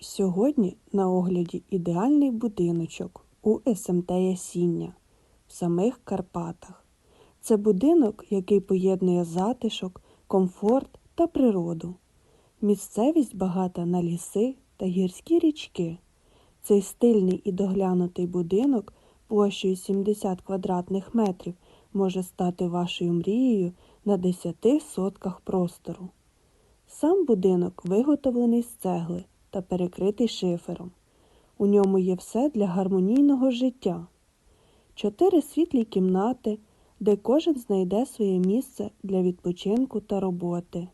Сьогодні на огляді ідеальний будиночок у СМТ Ясіння в самих Карпатах. Це будинок, який поєднує затишок, комфорт та природу. Місцевість багата на ліси та гірські річки. Цей стильний і доглянутий будинок площею 70 квадратних метрів може стати вашою мрією на 10 сотках простору. Сам будинок виготовлений з цегли та перекритий шифером. У ньому є все для гармонійного життя. Чотири світлі кімнати, де кожен знайде своє місце для відпочинку та роботи.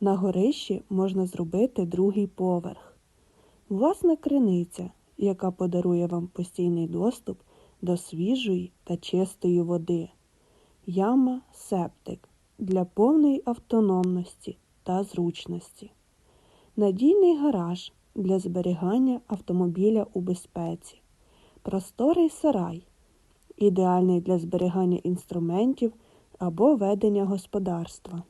На горищі можна зробити другий поверх. Власна криниця, яка подарує вам постійний доступ до свіжої та чистої води. Яма септик для повної автономності та зручності. Надійний гараж для зберігання автомобіля у безпеці. Просторий сарай ідеальний для зберігання інструментів або ведення господарства.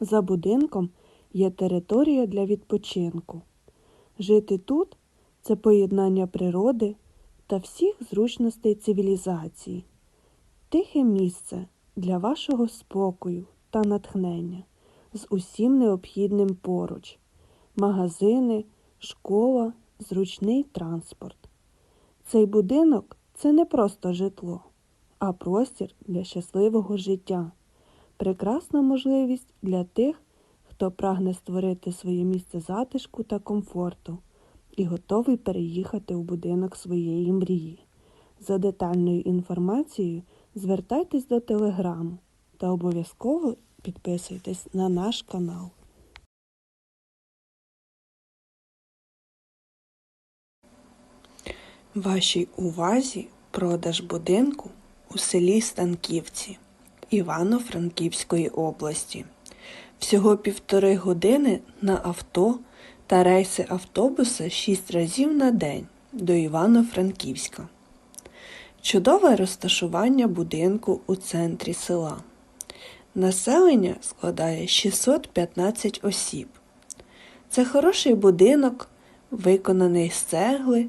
За будинком є територія для відпочинку. Жити тут це поєднання природи та всіх зручностей цивілізації, тихе місце для вашого спокою та натхнення з усім необхідним поруч, магазини, школа, зручний транспорт. Цей будинок це не просто житло, а простір для щасливого життя, прекрасна можливість для тих, хто прагне створити своє місце затишку та комфорту і готовий переїхати у будинок своєї мрії. За детальною інформацією звертайтесь до телеграму та обов'язково підписуйтесь на наш канал. Вашій увазі продаж будинку у селі Станківці Івано-Франківської області. Всього півтори години на авто та рейси автобуса 6 разів на день до Івано-Франківська. Чудове розташування будинку у центрі села. Населення складає 615 осіб. Це хороший будинок, виконаний з цегли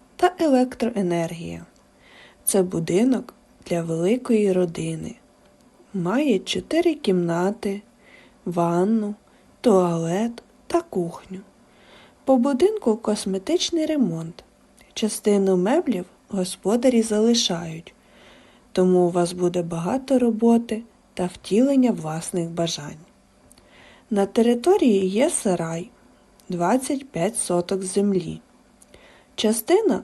та електроенергія. Це будинок для великої родини. Має чотири кімнати, ванну, туалет та кухню. По будинку косметичний ремонт. Частину меблів господарі залишають, тому у вас буде багато роботи та втілення власних бажань. На території є сарай 25 соток землі. Частина,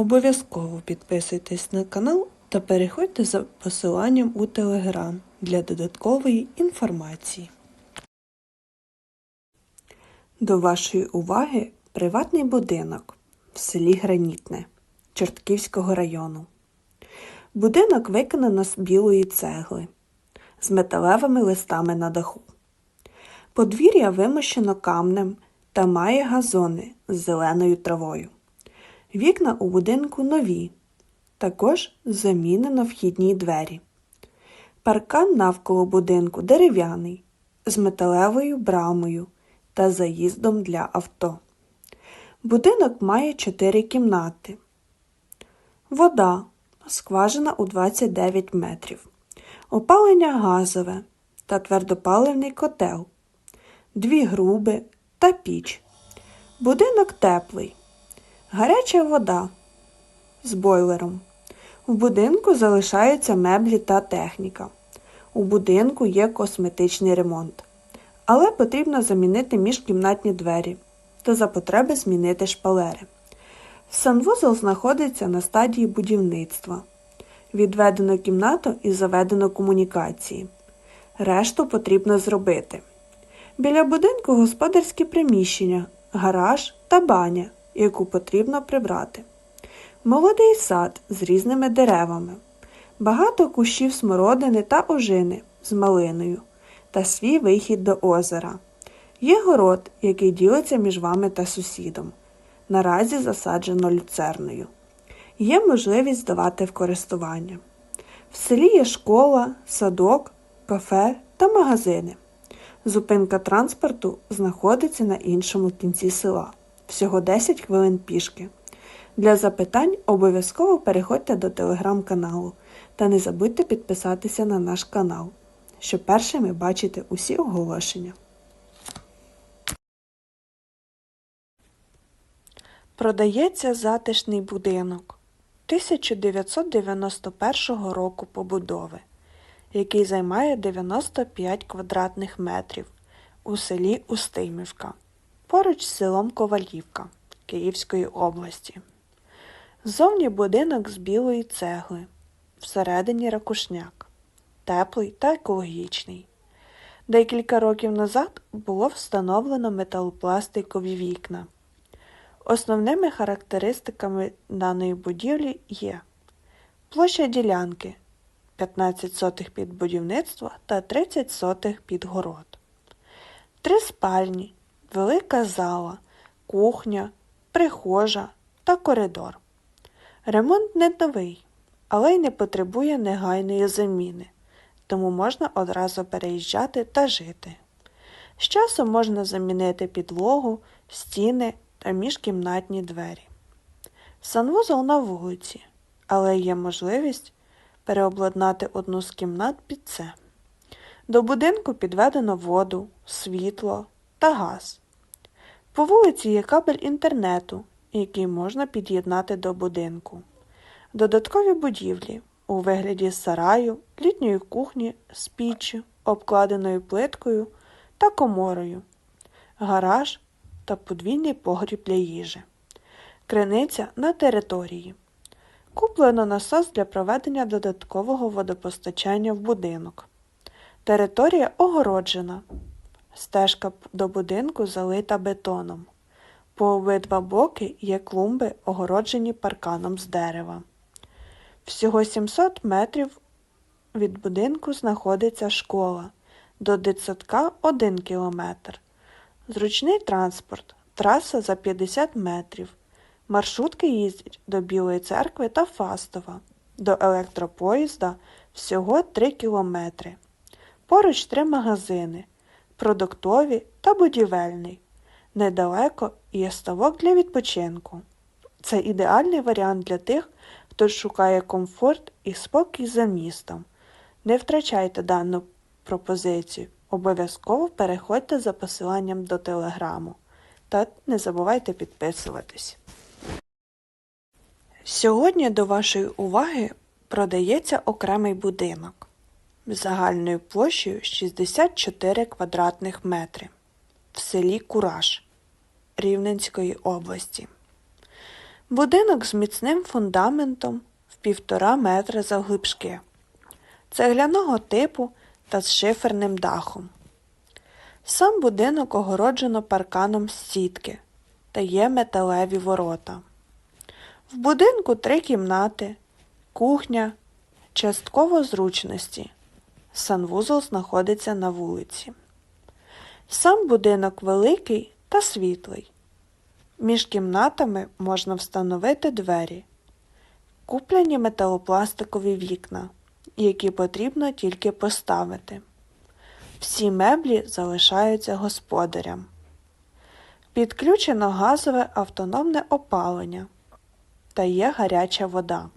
Обов'язково підписуйтесь на канал та переходьте за посиланням у телеграм для додаткової інформації. До вашої уваги приватний будинок в селі Гранітне Чортківського району. Будинок виконано з білої цегли з металевими листами на даху. Подвір'я вимощено камнем та має газони з зеленою травою. Вікна у будинку нові, також замінено вхідні двері. Паркан навколо будинку дерев'яний, з металевою брамою та заїздом для авто. Будинок має 4 кімнати. Вода скважина у 29 метрів. Опалення газове та твердопаливний котел, дві груби та піч. Будинок теплий. Гаряча вода з бойлером. В будинку залишаються меблі та техніка. У будинку є косметичний ремонт. Але потрібно замінити міжкімнатні двері та за потреби змінити шпалери. Санвузол знаходиться на стадії будівництва. Відведено кімнату і заведено комунікації. Решту потрібно зробити. Біля будинку господарські приміщення, гараж та баня, яку потрібно прибрати. Молодий сад з різними деревами, багато кущів смородини та ожини з малиною та свій вихід до озера. Є город, який ділиться між вами та сусідом. Наразі засаджено люцерною. Є можливість здавати в користування. В селі є школа, садок, кафе та магазини. Зупинка транспорту знаходиться на іншому кінці села. Всього 10 хвилин пішки. Для запитань обов'язково переходьте до телеграм-каналу та не забудьте підписатися на наш канал, щоб першими бачити усі оголошення. Продається затишний будинок 1991 року побудови, який займає 95 квадратних метрів у селі Устимівка, поруч з селом Ковалівка Київської області. Ззовні будинок з білої цегли, всередині ракушняк, теплий та екологічний. Декілька років назад було встановлено металопластикові вікна. Основними характеристиками даної будівлі є площа ділянки 15 сотих під будівництво та 30 сотих під город, три спальні, велика зала, кухня, прихожа та коридор. Ремонт не новий, але й не потребує негайної заміни, тому можна одразу переїжджати та жити. З часом можна замінити підлогу, стіни та міжкімнатні двері. Санвузол на вулиці, але є можливість переобладнати одну з кімнат під це. До будинку підведено воду, світло та газ. По вулиці є кабель інтернету, який можна під'єднати до будинку. Додаткові будівлі у вигляді сараю, літньої кухні з піччю, обкладеною плиткою та коморою, гараж та подвійний погріб для їжі, криниця на території. Куплено насос для проведення додаткового водопостачання в будинок. Територія огороджена. Стежка до будинку залита бетоном. По обидва боки є клумби, огороджені парканом з дерева. Всього 700 метрів від будинку знаходиться школа, до дитсадка 1 кілометр. Зручний транспорт, траса за 50 метрів. Маршрутки їздять до Білої церкви та Фастова, до електропоїзда всього 3 кілометри. Поруч три магазини продуктові та будівельний. Недалеко є ставок для відпочинку. Це ідеальний варіант для тих, хто шукає комфорт і спокій за містом. Не втрачайте дану пропозицію. Обов'язково переходьте за посиланням до телеграму. Та не забувайте підписуватись. Сьогодні до вашої уваги продається окремий будинок загальною площею 64 квадратних метри в селі Кураж Рівненської області. Будинок з міцним фундаментом в півтора метра завглибшки, цегляного типу та з шиферним дахом. Сам будинок огороджено парканом з сітки та є металеві ворота. В будинку три кімнати, кухня, частково зручності. Санвузол знаходиться на вулиці. Сам будинок великий та світлий. Між кімнатами можна встановити двері, куплені металопластикові вікна, які потрібно тільки поставити. Всі меблі залишаються господарям. Підключено газове автономне опалення та є гаряча вода.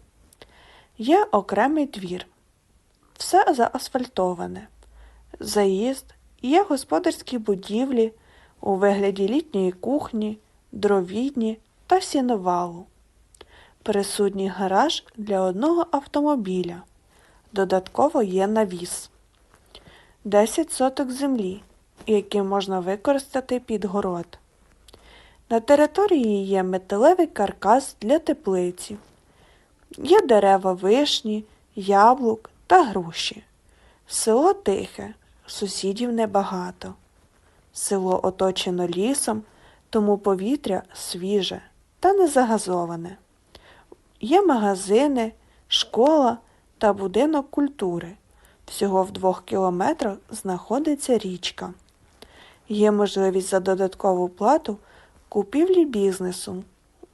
Є окремий двір. Все заасфальтоване. Заїзд, є господарські будівлі у вигляді літньої кухні, дровідні та сіновалу. Присутній гараж для одного автомобіля. Додатково є навіс. 10 соток землі, які можна використати під город. На території є металевий каркас для теплиці. Є дерева вишні, яблук та груші. Село тихе, сусідів небагато. Село оточено лісом, тому повітря свіже та не загазоване. Є магазини, школа та будинок культури. Всього в двох кілометрах знаходиться річка. Є можливість за додаткову плату купівлі бізнесу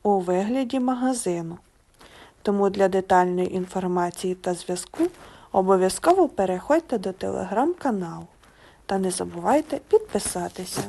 у вигляді магазину. Тому для детальної інформації та зв'язку обов'язково переходьте до телеграм-каналу та не забувайте підписатися.